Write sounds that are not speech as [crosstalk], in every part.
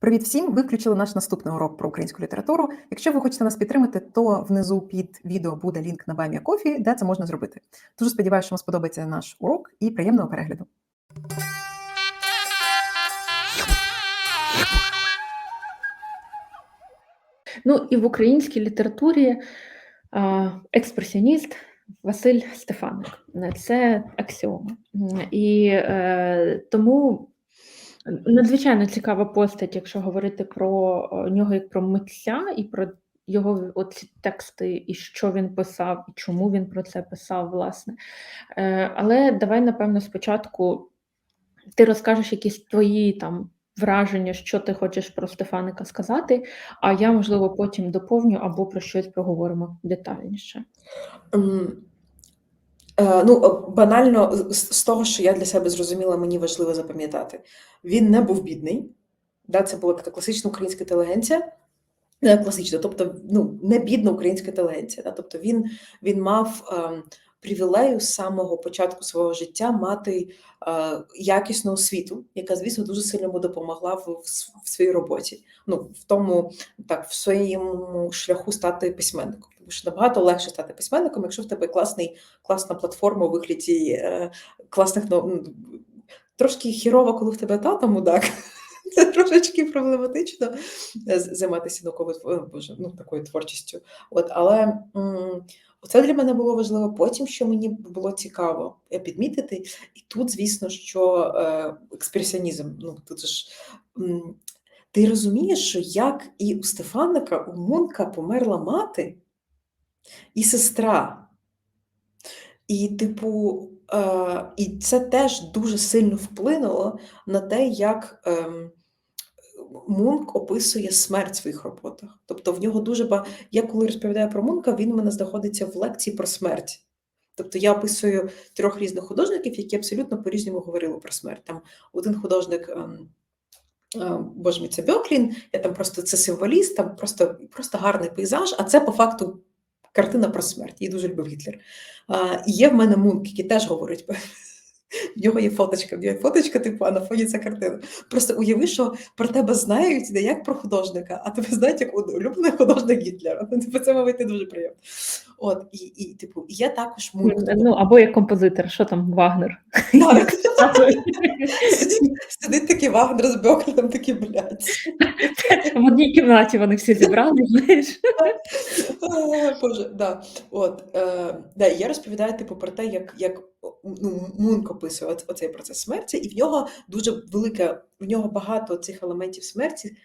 Привіт всім! Ви включили наш наступний урок про українську літературу. Якщо ви хочете нас підтримати, то внизу під відео буде лінк на Баймія Кофі, де це можна зробити. Дуже сподіваюся, що вам сподобається наш урок і приємного перегляду. Ну і в українській літературі експресіоніст Василь Стефаник. Це аксіома. І е, тому надзвичайно цікава постать, якщо говорити про е, нього як про митця і про його оці тексти, і що він писав, і чому він про це писав, власне. Е, Але давай, напевно, спочатку ти розкажеш якісь твої там враження, що ти хочеш про Стефаника сказати, а я, можливо, потім доповню або про щось проговоримо детальніше. Е, Ну, е, банально, з того, що я для себе зрозуміла, мені важливо запам'ятати. Він не був бідний. Да, це була класична українська інтелігенція. Не класична, тобто ну, не бідна українська інтелігенція. Да? Тобто він, він мав ем, привілею з самого початку свого життя мати е, якісну освіту, яка, звісно, дуже сильно йому допомогла в, в, в своїй роботі. Ну, в тому, так, в своєму шляху стати письменником. Що набагато легше стати письменником, якщо в тебе класний, класна платформа у вигляді е, класних ну, трошки хірово, коли в тебе тата мудак. [laughs] Це трошечки проблематично е, займатися науковою е, ну, такою творчістю. От, але це для мене було важливо. Потім, що мені було цікаво е, підмітити, і тут, звісно, що експресіонізм. Ну, тут ж, ти розумієш, що як і у Стефаника, у Мунка померла мати і сестра. І, типу, е, і це теж дуже сильно вплинуло на те, як ем, Мунк описує смерть в своїх роботах. Тобто в нього дуже ба... Я коли розповідаю про Мунка, він у мене знаходиться в лекції про смерть. Тобто я описую трьох різних художників, які абсолютно по-різному говорили про смерть. Там один художник. Ем, е, Боже мій, це Бьоклін, я там просто це символіст, там просто, просто гарний пейзаж, а це по факту картина про смерть. Її дуже любив Гітлер. Є в мене Мунк, який теж говорить. В нього є фоточка, в нього є фоточка, типу, а на фоні ця картина. Просто уяви, що про тебе знають не як про художника, а тебе знають як улюблений художник Гітлера. Ну, [laughs] Типу, це, мабуть, не дуже приємно. От, і, і типу, є також Мунк. Ну, або як композитор, що там Вагнер. Так. [laughs] Сидить, такий Вагнер з Бьокліном, такий, блядь. В одній кімнаті вони всі зібрали, знаєш. Боже, да. От, е, да, я розповідаю типу, про те, як, як ну, Мунк описує оцей процес смерті, і в нього дуже велика, в нього багато цих елементів смерті.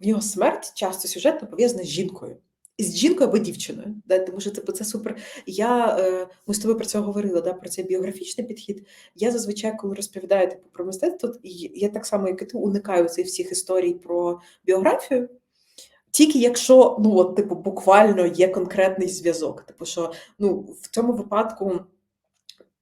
В нього смерть часто сюжетно пов'язана з жінкою. І з жінкою або дівчиною. Да? Тому що типу, це супер. Я, е, ми з тобою про це говорили, да? про цей біографічний підхід. Я зазвичай, коли розповідаю типу, про мистецтво, я так само, як і ти, уникаю цих всіх історій про біографію. Тільки якщо ну от, типу, буквально є конкретний зв'язок. Типу, що ну, в цьому випадку,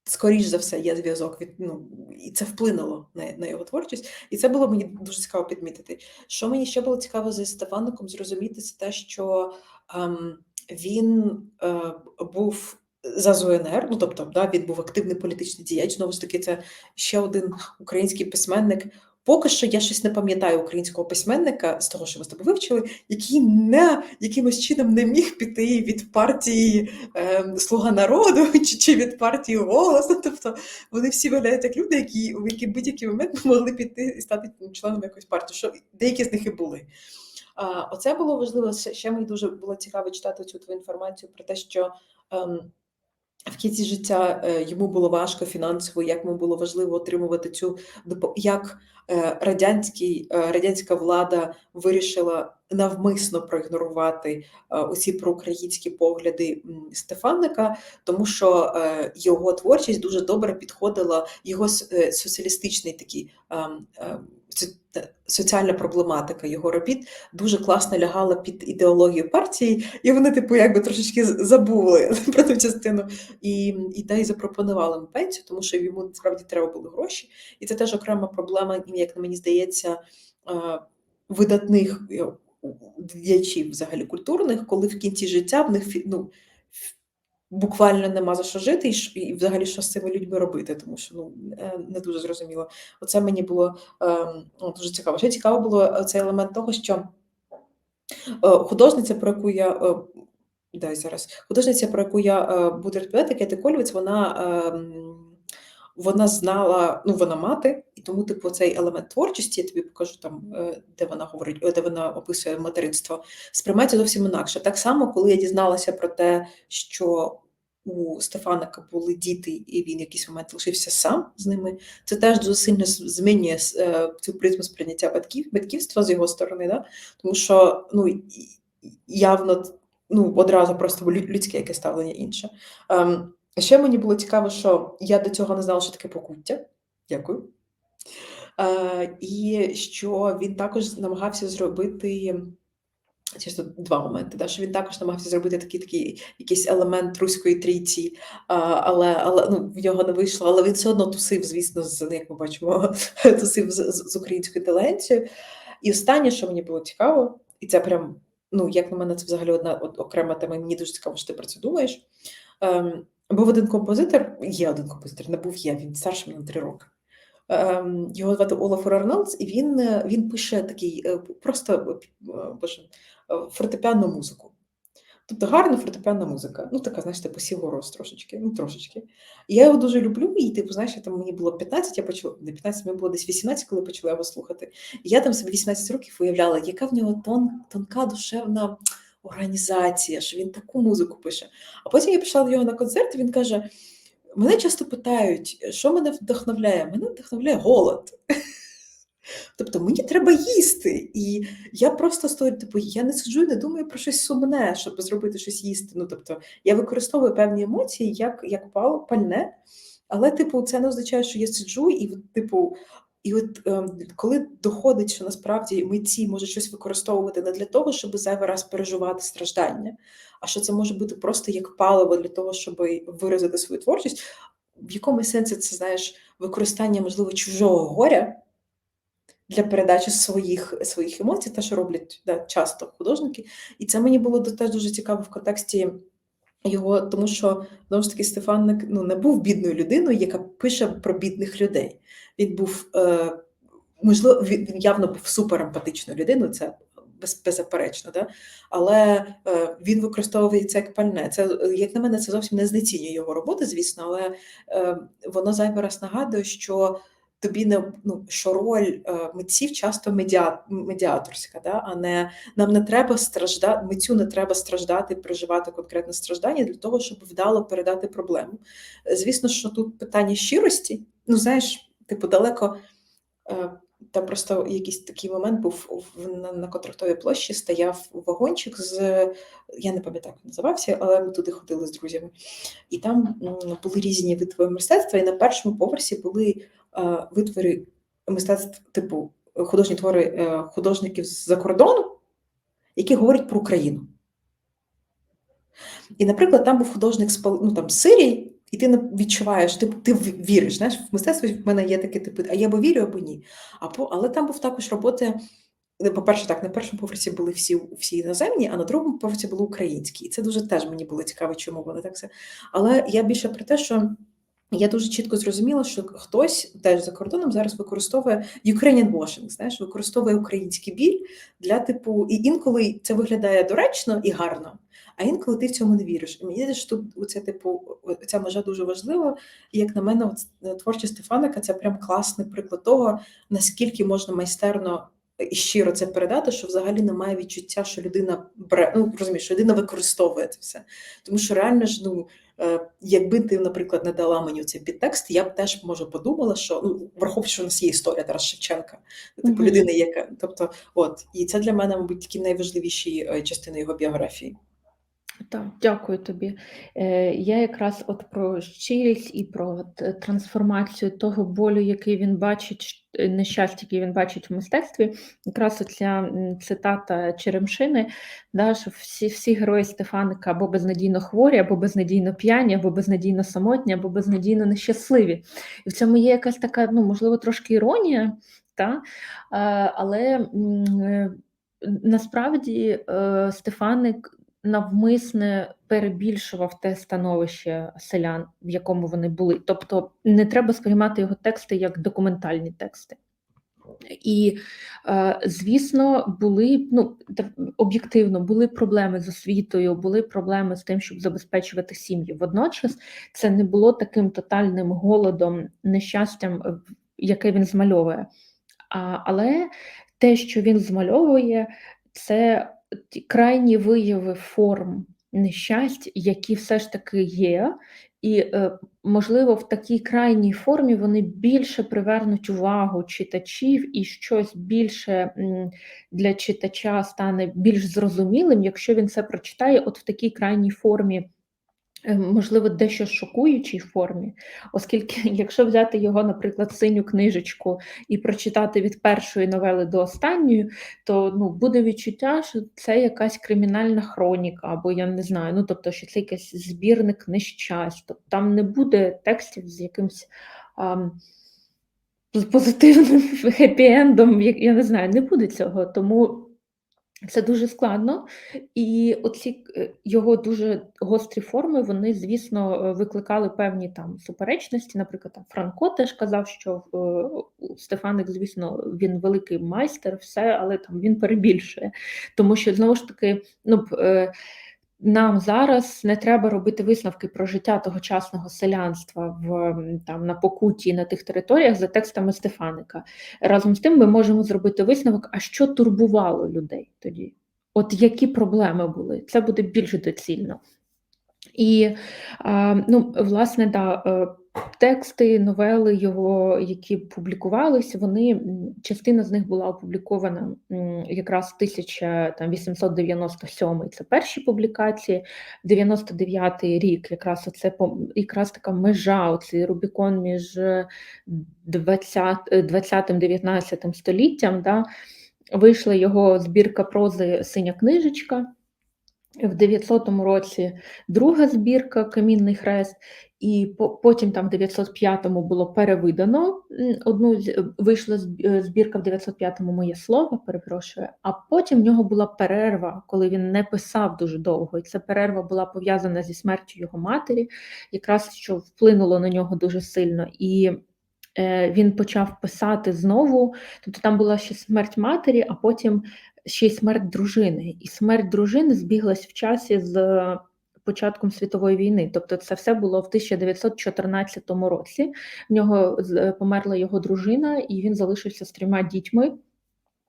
скоріш за все, є зв'язок від ну, і це вплинуло на, на його творчість. І це було мені дуже цікаво підмітити. Що мені ще було цікаво за Стефаником зрозуміти, це те, що ем, він е, був за ЗУНР, ну тобто, да, він був активний політичний діяч. Знову ж таки, це ще один український письменник. Поки що я щось не пам'ятаю українського письменника з того, що ми з тобою вивчили, який не якимось чином не міг піти від партії е, Слуга народу [laughs] чи, чи від партії голос. Тобто вони всі виглядають як люди, які в який будь-який момент [laughs] могли піти і стати членом якоїсь партії. Що деякі з них і були. А, Оце було важливо. Ще мені дуже було цікаво читати цю твою інформацію про те, що. Ем, в кінці життя е, йому було важко фінансово, як йому було важливо отримувати цю як е, радянський, е, радянська влада вирішила навмисно проігнорувати е, усі проукраїнські погляди Стефаника, тому що е, його творчість дуже добре підходила, його е, соціалістичний такий ем, ем, соціальна проблематика його робіт дуже класно лягала під ідеологію партії, і вони, типу, якби трошечки забули [laughs] про ту частину і, і та й запропонували йому пенсію, тому що йому насправді треба були гроші. І це теж окрема проблема, як мені здається, видатних діячів взагалі культурних, коли в кінці життя в них ну, буквально нема за що жити, і, і взагалі що з цими людьми робити, тому що ну е, не дуже зрозуміло. Оце мені було ем, ну, дуже цікаво. Ще цікаво було е, цей елемент того, що е, художниця, про яку я дай зараз, художниця, про яку я буду розповідати, Кети Кольвіц, вона. Вона знала, ну вона мати, і тому, типу, цей елемент творчості, я тобі покажу там, е, де вона говорить, е, де вона описує материнство, сприймається зовсім інакше. Так само, коли я дізналася про те, що у Стефаника були діти, і він якийсь момент лишився сам з ними, це теж дуже сильно змінює е, цю призму сприйняття батьків, батьківства з його сторони, да? тому що ну, явно ну, одразу просто лю- людське яке ставлення інше. Ем, Ще мені було цікаво, що я до цього не знала, що таке покуття. Дякую. Е, і що він також намагався зробити. Чисто два моменти, да, що він також намагався зробити такий такий якийсь елемент руської трійці, але, але ну, в нього не вийшло, але він все одно тусив, звісно, з, ну, як ми бачимо, [laughs] тусив з, з, українською таленцією. І останнє, що мені було цікаво, і це прям, ну, як на мене, це взагалі одна окрема тема, мені дуже цікаво, що ти про це думаєш. Ем, був один композитор, є один композитор, не був є, він старший мені на три роки. Ем, його звати Олаф Арнолдс, і він, е, він пише такий е, просто е, боже, фортепіанну музику. Тобто гарна фортепіанна музика. Ну, така, знаєш, типу сігороз трошечки, ну трошечки. І я його дуже люблю, і типу, знаєш, там мені було 15, я почала, не 15, мені було десь 18, коли почала його слухати. І я там собі 18 років уявляла, яка в нього тон, тонка душевна організація, що він таку музику пише. А потім я пішла до нього на концерт, і він каже: мене часто питають, що мене вдохновляє? Мене вдохновляє голод. [laughs] Тобто мені треба їсти. І я просто стою, типу, я не сиджу і не думаю про щось сумне, щоб зробити щось їсти. Ну, тобто, я використовую певні емоції як, як пальне, але, типу, це не означає, що я сиджу і, типу, і от ем, коли доходить, що насправді митці можуть щось використовувати не для того, щоб зайвий раз переживати страждання, а що це може бути просто як паливо для того, щоб виразити свою творчість, в якому сенсі це знаєш використання, можливо, чужого горя для передачі своїх, своїх емоцій, те, що роблять да, часто художники. І це мені було теж дуже цікаво в контексті його, тому що знову ж таки Стефанник ну, не був бідною людиною, яка пише про бідних людей. Він був, е, можливо, він явно був суперемпатичною людиною, це без, беззаперечно, да? але е, він використовує це як пальне. Це, як на мене, це зовсім не знецінює його роботи, звісно, але е, воно зайвий раз нагадує, що тобі не ну, що роль е, митців часто медіа, медіаторська, да? а не нам не треба страждати, митцю не треба страждати, переживати конкретне страждання для того, щоб вдало передати проблему. Звісно, що тут питання щирості, ну знаєш, типу, далеко. е, Там просто якийсь такий момент був на, на контрактовій площі, стояв вагончик з я не пам'ятаю, як називався, але ми туди ходили з друзями. І там були різні витвори мистецтва, і на першому поверсі були витвори мистецтв, типу художні твори е, художників з-за кордону, які говорять про Україну. І, наприклад, там був художник з ну, там, Сирії, і ти відчуваєш, ти, ти віриш. Знаєш, в мистецтві в мене є таке типу, а я або вірю, або ні. А по, але там був також роботи. По-перше, так, на першому поверсі були всі, всі іноземні, а на другому поверсі були українські. І це дуже теж мені було цікаво, чому вони так все. Але я більше про те, що я дуже чітко зрозуміла, що хтось теж за кордоном зараз використовує Ukrainian washing, знаєш, використовує український біль для типу, і інколи це виглядає доречно і гарно, а інколи ти в цьому не віриш. І мені здається, що тут це, типу, ця межа дуже важлива. І як на мене, е, творчість Стефаника це прям класний приклад того, наскільки можна майстерно і щиро це передати, що взагалі немає відчуття, що людина бере, ну розумієш, що людина використовує це все. Тому що реально ж, ну. Е, Якби ти, наприклад, не дала мені цей підтекст, я б теж може подумала, що ну враховуючи, що у нас є історія Тарас Шевченка, типу угу. людини, яка тобто, от і це для мене, мабуть, такі найважливіші е, частини його біографії. Так, дякую тобі. Е, я якраз от про щирість і про е, трансформацію того болю, який він бачить, е, нещастя, який він бачить в мистецтві. Якраз оця цитата Черемшини, да, що всі, всі герої Стефаника або безнадійно хворі, або безнадійно п'яні, або безнадійно самотні, або безнадійно нещасливі. І в цьому є якась така, ну, можливо, трошки іронія, та? Але насправді Стефаник навмисне перебільшував те становище селян, в якому вони були. Тобто не треба сприймати його тексти як документальні тексти. І, е, звісно, були ну об'єктивно були проблеми з освітою, були проблеми з тим, щоб забезпечувати сім'ї. Водночас це не було таким тотальним голодом, нещастям, е, яке він змальовує. А, але те, що він змальовує, це крайні вияви форм нещасть, які все ж таки є, і, е, можливо, в такій крайній формі вони більше привернуть увагу читачів, і щось більше для читача стане більш зрозумілим, якщо він це прочитає от в такій крайній формі. Е, Можливо, дещо шокуючій формі, оскільки, [laughs] якщо взяти його, наприклад, синю книжечку і прочитати від першої новели до останньої, то ну, буде відчуття, що це якась кримінальна хроніка, або я не знаю, ну тобто, що це якийсь збірник нещасть. Тобто там не буде текстів з якимсь ам, з позитивним [laughs] хеппі-ендом, я не знаю, не буде цього. Тому це дуже складно, і оці е, його дуже гострі форми, вони, звісно, е, викликали певні там суперечності. Наприклад, там Франко теж казав, що е, Стефаник, звісно, він великий майстер, все, але там він перебільшує. Тому що знову ж таки, ну е, нам зараз не треба робити висновки про життя тогочасного селянства в там на Покуті на тих територіях за текстами Стефаника. Разом з тим, ми можемо зробити висновок, а що турбувало людей тоді? От які проблеми були? Це буде більш доцільно. І ну, власне, да, е, тексти, новели його, які публікувалися, вони частина з них була опублікована якраз 1897 це перші публікації, 99-й рік, якраз оце якраз така межа, оцей Рубікон між 20, 20-19 століттям. Да, вийшла його збірка прози Синя книжечка. В 900 році друга збірка Камінний хрест, і по- потім там в 905-му було перевидано одну з- вийшла е, збірка в 905-му моє слово, перепрошую. А потім в нього була перерва, коли він не писав дуже довго. І ця перерва була пов'язана зі смертю його матері, якраз що вплинуло на нього дуже сильно. І е, він почав писати знову. Тобто там була ще смерть матері, а потім ще й смерть дружини. І смерть дружини збіглась в часі з початком світової війни. Тобто, це все було в 1914 році. В нього з- померла його дружина, і він залишився з трьома дітьми.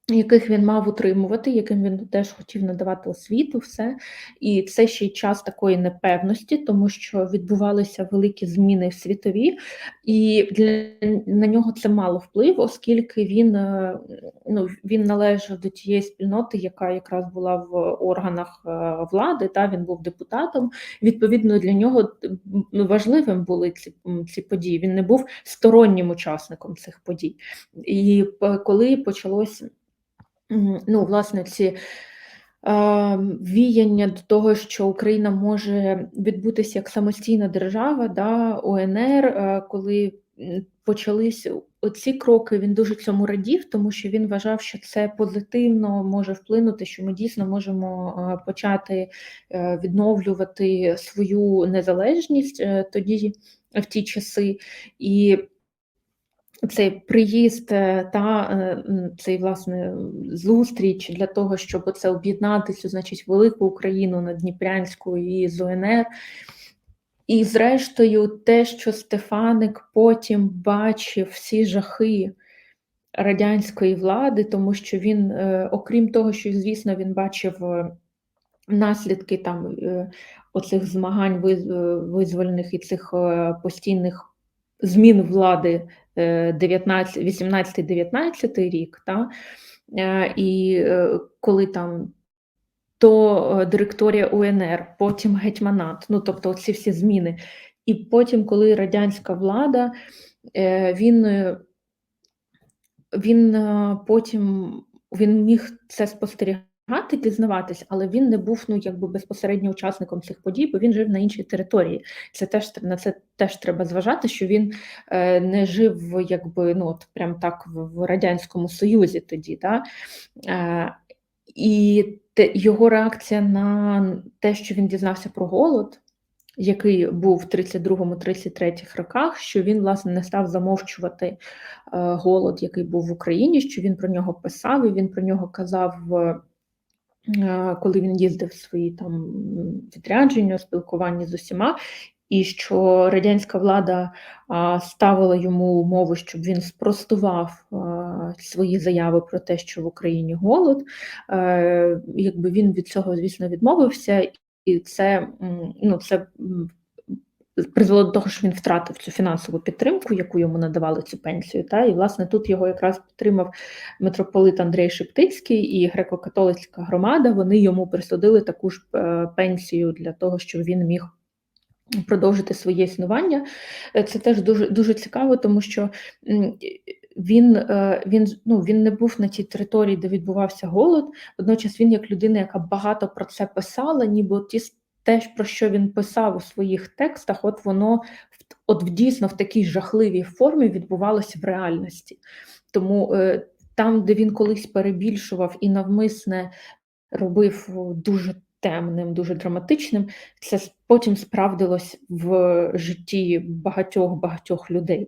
Яких він мав утримувати, яким він теж хотів надавати освіту, все. І це ще й час такої непевності, тому що відбувалися великі зміни в світові, і для на нього це мало вплив, оскільки він, е, ну, він належав до тієї спільноти, яка якраз була в органах е, влади, та він був депутатом. Відповідно, для нього ну, важливим були ці, ці події. Він не був стороннім учасником цих подій. І е, коли почалось. Ну, власне, ці е, віяння до того, що Україна може відбутися як самостійна держава, да, УНР, е, коли почались оці кроки, він дуже цьому радів, тому що він вважав, що це позитивно може вплинути, що ми дійсно можемо е, почати е, відновлювати свою незалежність тоді в ті часи. І цей приїзд е, та е, цей власне зустріч для того, щоб оце об'єднати цю, значить, велику Україну над Дніпрянською і з УНР. І, зрештою, те, що Стефаник потім бачив всі жахи радянської влади, тому що він, е, окрім того, що, звісно, він бачив наслідки там оцих змагань визвольних і цих постійних змін влади е, 19, 18-19 рік, та, е, і е, коли там то е, директорія УНР, потім гетьманат, ну тобто ці всі зміни. І потім, коли радянська влада, е, він, е, він е, потім він міг це спостерігати, дізнаватись, але він не був ну, якби безпосередньо учасником цих подій, бо він жив на іншій території. Це теж на це теж треба зважати, що він е, не жив якби ну от прям так в, в радянському союзі тоді. Да? Е, і те, його реакція на те, що він дізнався про голод, який був в 32-33 роках, що він, власне, не став замовчувати е, голод, який був в Україні, що він про нього писав, і він про нього казав. Е, коли він їздив свої там відрядження, спілкування з усіма, і що радянська влада ставила йому умови, щоб він спростував свої заяви про те, що в Україні голод. Е, якби він від цього, звісно, відмовився, і це, ну, це призвело до того, що він втратив цю фінансову підтримку, яку йому надавали цю пенсію. Та? І, власне, тут його якраз підтримав митрополит Андрей Шептицький і греко-католицька громада. Вони йому присудили таку ж е, пенсію для того, щоб він міг продовжити своє існування. Е, Це теж дуже дуже цікаво, тому що він, е, він, ну, він не був на тій території, де відбувався голод. Водночас він, як людина, яка багато про це писала, ніби ті те, про що він писав у своїх текстах, от воно от дійсно в такій жахливій формі відбувалося в реальності. Тому е, там, де він колись перебільшував і навмисне робив дуже темним, дуже драматичним, це потім справдилось в житті багатьох багатьох людей.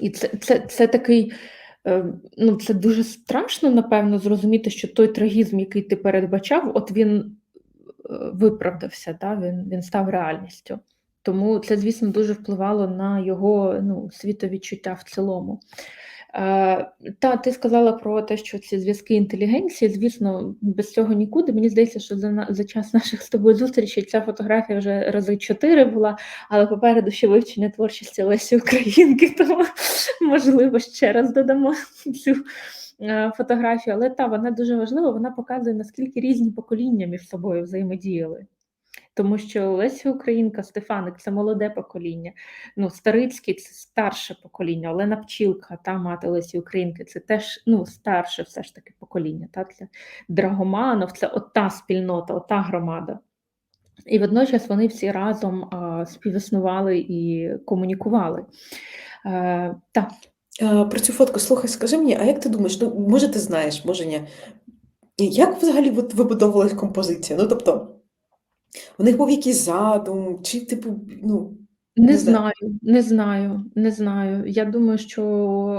І це, це, це такий. е, Ну, це дуже страшно, напевно, зрозуміти, що той трагізм, який ти передбачав, от він е, виправдався, да? він, він став реальністю. Тому це, звісно, дуже впливало на його ну, світовідчуття в цілому. Е, та, ти сказала про те, що ці зв'язки інтелігенції, звісно, без цього нікуди. Мені здається, що за, за час наших з тобою зустрічей ця фотографія вже рази чотири була, але попереду ще вивчення творчості Лесі Українки, [laughs] тому можливо ще раз додамо цю е, фотографію. Але та вона дуже важлива, вона показує, наскільки різні покоління між собою взаємодіяли. Тому що Леся Українка, Стефаник це молоде покоління. Ну, Старицький це старше покоління, Олена Пчілка, та мати Лесі Українки, це теж ну, старше все ж таки покоління. Та? Це Драгоманов, це ота спільнота, ота громада. І водночас вони всі разом а, співіснували і комунікували. Е, так. Е, Про цю фотку, слухай, скажи мені, а як ти думаєш, ну, може, ти знаєш, може ні. Як взагалі вибудовувалась композиція? Ну, тобто, у них був якийсь задум, чи, типу, ну, Не знаю. не знаю, не знаю. Я думаю, що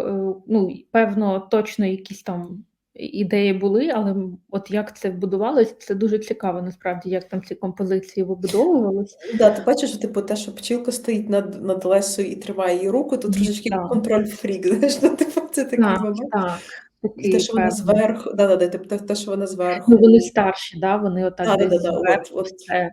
е, ну, певно, точно якісь там ідеї були, але от як це будувалось, це дуже цікаво насправді, як там ці композиції вибудовувались. да, ти бачиш, що, типу, те, що пчілка стоїть над, над Лесою і тримає її руку, то трошечки контроль-фрік, [laughs] знаєш, ну, типу, це такий Так, момент. так, І такий те, що певний. зверху, да, да, да, те, те, що вона зверху. Ну, вони старші, да? вони отак Да, да, да, зверху от, от.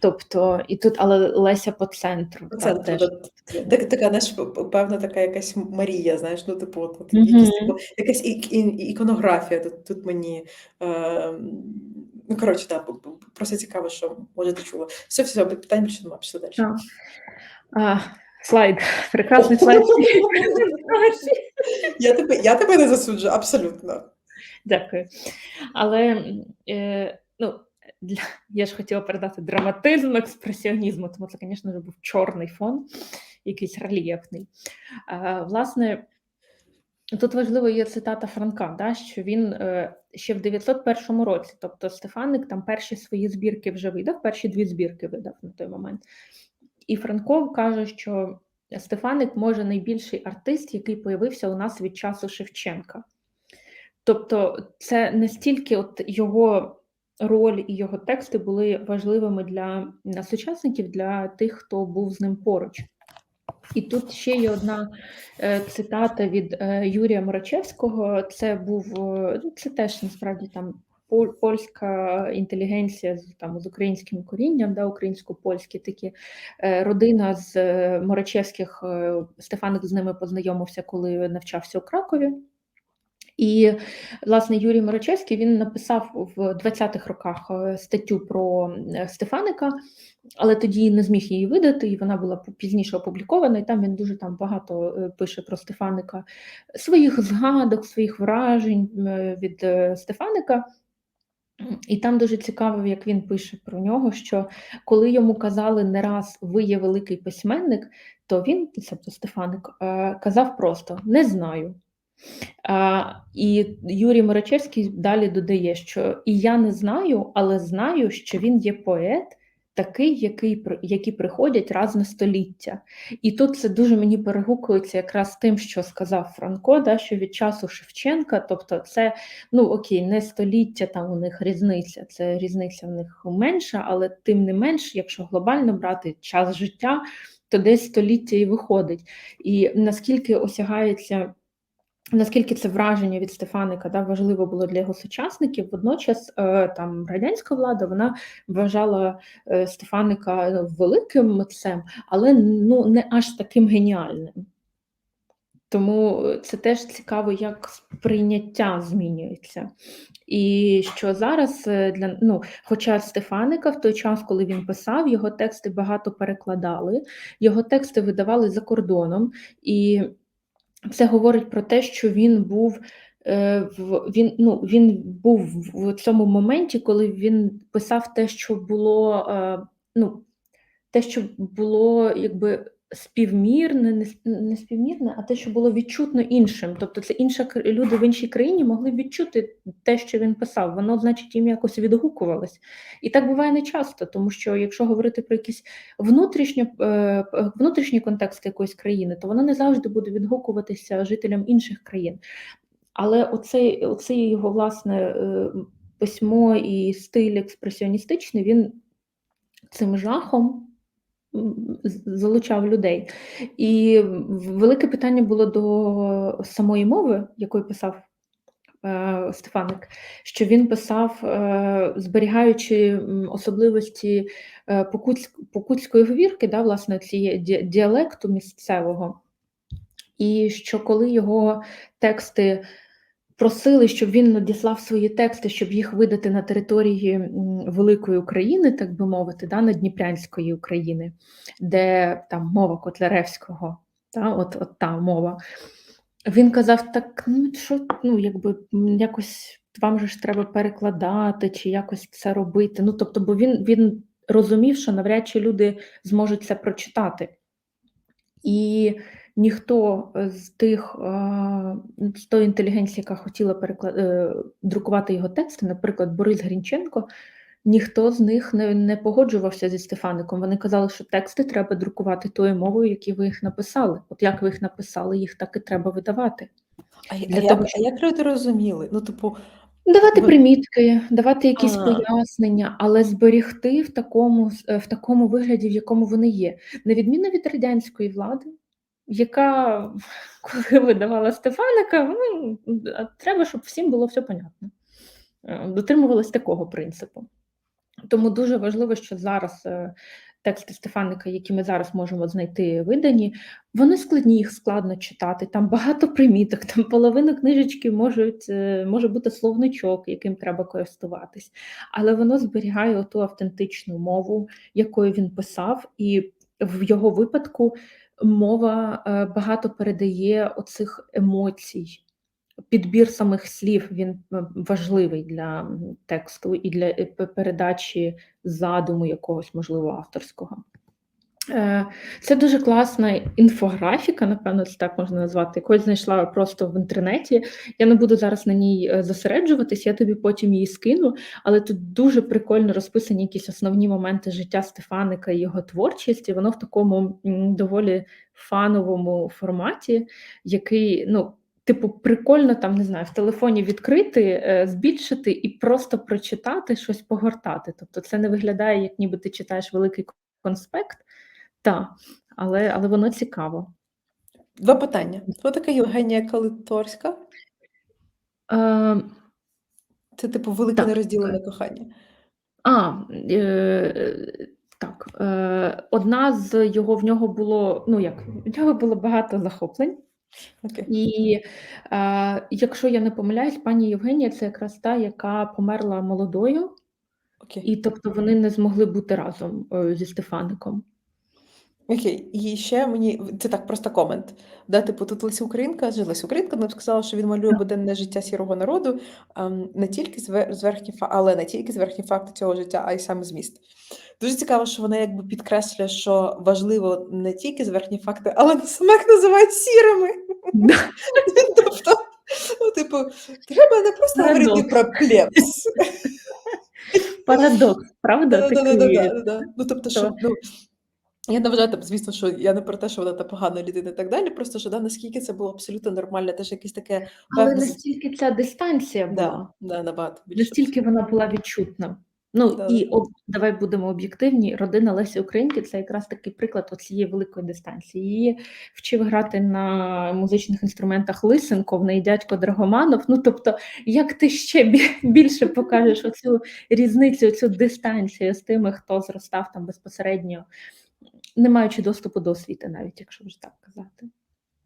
Тобто, і тут, але Леся по центру. По центру, теж. да. Так, така, знаєш, певна така якась Марія, знаєш, ну, типу, от, от, якісь, типу, якась і, і, іконографія тут, тут мені. Е, ну, коротше, так, да, просто цікаво, що, може, ти чула. Все, все, питань більше немає, пішли далі. Так. А, слайд, прекрасний слайд. [laughs] Я тебе, я тебе не засуджую, абсолютно. Дякую. Але е, ну, для, я ж хотіла передати драматизм експресіонізму, тому це, звісно був чорний фон, якийсь рельєфний. Е, власне, тут важливо є цитата Франка, да, що він е, ще в 901 році, тобто Стефаник там перші свої збірки вже видав, перші дві збірки видав на той момент. І Франков каже, що Стефаник може найбільший артист, який появився у нас від часу Шевченка. Тобто, це не стільки от його роль і його тексти були важливими для сучасників, для тих, хто був з ним поруч. І тут ще є одна е, цитата від е, Юрія Морочевського. Це був е, ну, це теж насправді там польська інтелігенція з там з українським корінням, да, українсько-польські такі е, родина з е, Морочевських. Е, Стефаник з ними познайомився, коли навчався у Кракові. І, власне, Юрій Морочевський він написав в 20-х роках статтю про Стефаника, але тоді не зміг її видати, і вона була пізніше опублікована. І там він дуже там багато пише про Стефаника, своїх згадок, своїх вражень від Стефаника. І там дуже цікаво, як він пише про нього, що коли йому казали не раз ви є великий письменник, то він, тобто Стефаник, е, казав просто не знаю. І Юрій Морочевський далі додає, що і я не знаю, але знаю, що він є поет, такий, який, які приходять раз на століття. І тут це дуже мені перегукується якраз тим, що сказав Франко, да, що від часу Шевченка, тобто це ну окей, не століття там у них різниця, це різниця в них менша, але тим не менш, якщо глобально брати час життя, то десь століття і виходить. І наскільки осягається. Наскільки це враження від Стефаника да, важливо було для його сучасників, водночас е, там радянська влада вона вважала е, Стефаника ну, великим митцем, але ну не аж таким геніальним. Тому це теж цікаво, як сприйняття змінюється. І що зараз е, для ну, хоча Стефаника в той час, коли він писав, його тексти багато перекладали, його тексти видавали за кордоном, і це говорить про те, що він був. е, Він, ну, він був в цьому моменті, коли він писав те, що було, е, ну, те, що було якби співмірне, не, співмірне, а те, що було відчутно іншим. Тобто це інша люди в іншій країні могли відчути те, що він писав. Воно, значить, їм якось відгукувалось. І так буває не часто, тому що якщо говорити про якісь внутрішньо, е, внутрішній контекст якоїсь країни, то воно не завжди буде відгукуватися жителям інших країн. Але оцей, оцей його власне е, письмо і стиль експресіоністичний, він цим жахом залучав людей. І велике питання було до самої мови, якою писав е, Стефаник, що він писав, е, зберігаючи особливості е, покутської говірки, да, власне, цієї діалекту місцевого. І що коли його тексти просили, щоб він надіслав свої тексти, щоб їх видати на території Великої України, так би мовити, да, Надніпрянської України, де там мова Котляревського, та, от, от та мова. Він казав: так, ну що, ну, якби якось вам же ж треба перекладати чи якось це робити. Ну, тобто, бо він, він розумів, що навряд чи люди зможуть це прочитати. І ніхто з тих е, з тої інтелігенції, яка хотіла перекла... е, друкувати його тексти, наприклад, Борис Грінченко, ніхто з них не, не погоджувався зі Стефаником. Вони казали, що тексти треба друкувати тою мовою, які ви їх написали. От як ви їх написали, їх так і треба видавати. А, Для а, того, як, а як люди розуміли? Ну, типу, Давати Ви- примітки, давати якісь А. пояснення, але зберігти в такому, в такому вигляді, в якому вони є. На відміну від радянської влади, яка, коли видавала Стефаника, ну, треба, щоб всім було все понятно. Е, Дотримувалась такого принципу. Тому дуже важливо, що зараз е, тексти Стефаника, які ми зараз можемо знайти видані, вони складні, їх складно читати. Там багато приміток, там половина книжечки можуть, е, може бути словничок, яким треба користуватись. Але воно зберігає ту автентичну мову, якою він писав, і в його випадку мова е, багато передає оцих емоцій. Підбір самих слів він е, важливий для тексту і для е, передачі задуму якогось, можливо, авторського. Е, Це дуже класна інфографіка, напевно, це так можна назвати, яку я знайшла просто в інтернеті. Я не буду зараз на ній е, зосереджуватись, я тобі потім її скину, але тут дуже прикольно розписані якісь основні моменти життя Стефаника і його творчості. Воно в такому доволі фановому форматі, який, ну, типу, прикольно там, не знаю, в телефоні відкрити, е, збільшити і просто прочитати, щось погортати. Тобто це не виглядає, як ніби ти читаєш великий конспект, та, але, але воно цікаво. два питання. Хто така Євгенія Калиторська? Е, Це, типу, велике Так. нерозділене кохання. А, е, так. Е, одна з його в нього було, ну як, в нього було багато захоплень. Окей. І е, якщо я не помиляюсь, пані Євгенія це якраз та, яка померла молодою, Окей. і тобто вони не змогли бути разом е, зі Стефаником. Окей, і ще мені це так просто комент. Да, типу, тут Леся Українка, жила Леся Українка, нам сказала, що він малює буденне життя сірого народу, ем, не тільки з верхні але не тільки з верхні факти цього життя, а й саме зміст. Дуже цікаво, що вона якби підкреслює, що важливо не тільки зверхні факти, але самих називають сірими. [laughs] Тобто, Ну, типу, треба не просто говорити про плебс. Парадокс, правда? Ну, тобто, що, ну, я не вважаю, там, звісно, що я не про те, що вона та погана людина і так далі, просто що да, наскільки це було абсолютно нормально, теж якесь таке Але певне настільки ця дистанція була, да, да, набагато більше. настільки вона була відчутна. Ну Да. і об, давай будемо об'єктивні. Родина Лесі Українки це якраз такий приклад цієї великої дистанції. Її вчив грати на музичних інструментах Лисенко, в неї дядько Драгоманов. Ну тобто, як ти ще більше покажеш оцю різницю, цю дистанцію з тими, хто зростав там безпосередньо, не маючи доступу до освіти, навіть якщо вже так казати.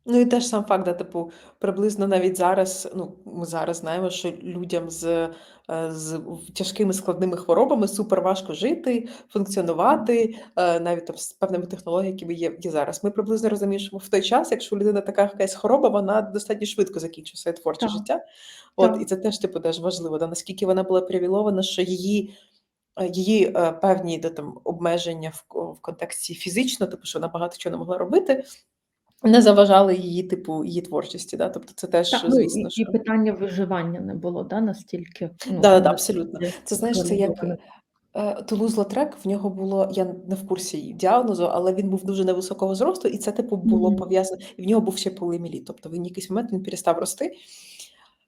Ну і теж сам факт, да, типу, приблизно навіть зараз, ну, ми зараз знаємо, що людям з, е, з тяжкими складними хворобами супер важко жити, функціонувати, е, навіть там з певними технологіями, які є, є зараз. Ми приблизно розуміємо, що в той час, якщо у людини така якась хвороба, вона достатньо швидко закінчує своє творче Так. життя. От, Так. і це теж, типу, теж важливо, да, наскільки вона була привілована, що її. Е, Її е, певні де, там, обмеження в, в контексті фізично, типу, що вона багато чого не могла робити, не заважали її, типу, її творчості. Да? Тобто це теж, Так, ну, звісно, і, що. і питання виживання не було, да, настільки. Ну, Да, да, да, абсолютно. Це знаєш, це як е, Тулуз Лотрек, в нього було, я не в курсі її діагнозу, але він був дуже невисокого зросту, і це, типу, було Мгм. пов'язано. І в нього був ще поліеміліт. Тобто він в якийсь момент він перестав рости.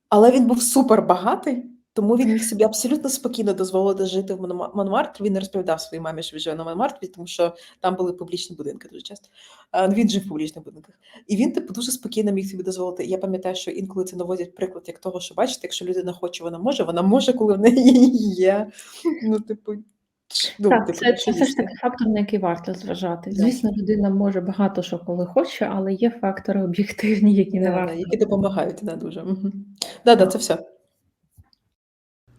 Але він був супер багатий, тому він міг собі абсолютно спокійно дозволити жити в Монма- Монмартрі. Він не розповідав своїй мамі, що він живе на Монмартрі, тому що там були публічні будинки дуже часто. Він жив в публічних будинках. І він, типу, дуже спокійно міг собі дозволити. Я пам'ятаю, що інколи це наводять приклад як того, що бачите, якщо людина хоче, вона може, вона може, коли в неї є. Ну, типу, ну, Так, типу, це, це все ж таки фактор, на який варто зважати. Звісно, людина може багато що коли хоче, але є фактори об'єктивні, які не да, варто. які допомагають, да, дуже. Да, да, це все.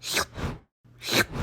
ヒ [laughs] ュ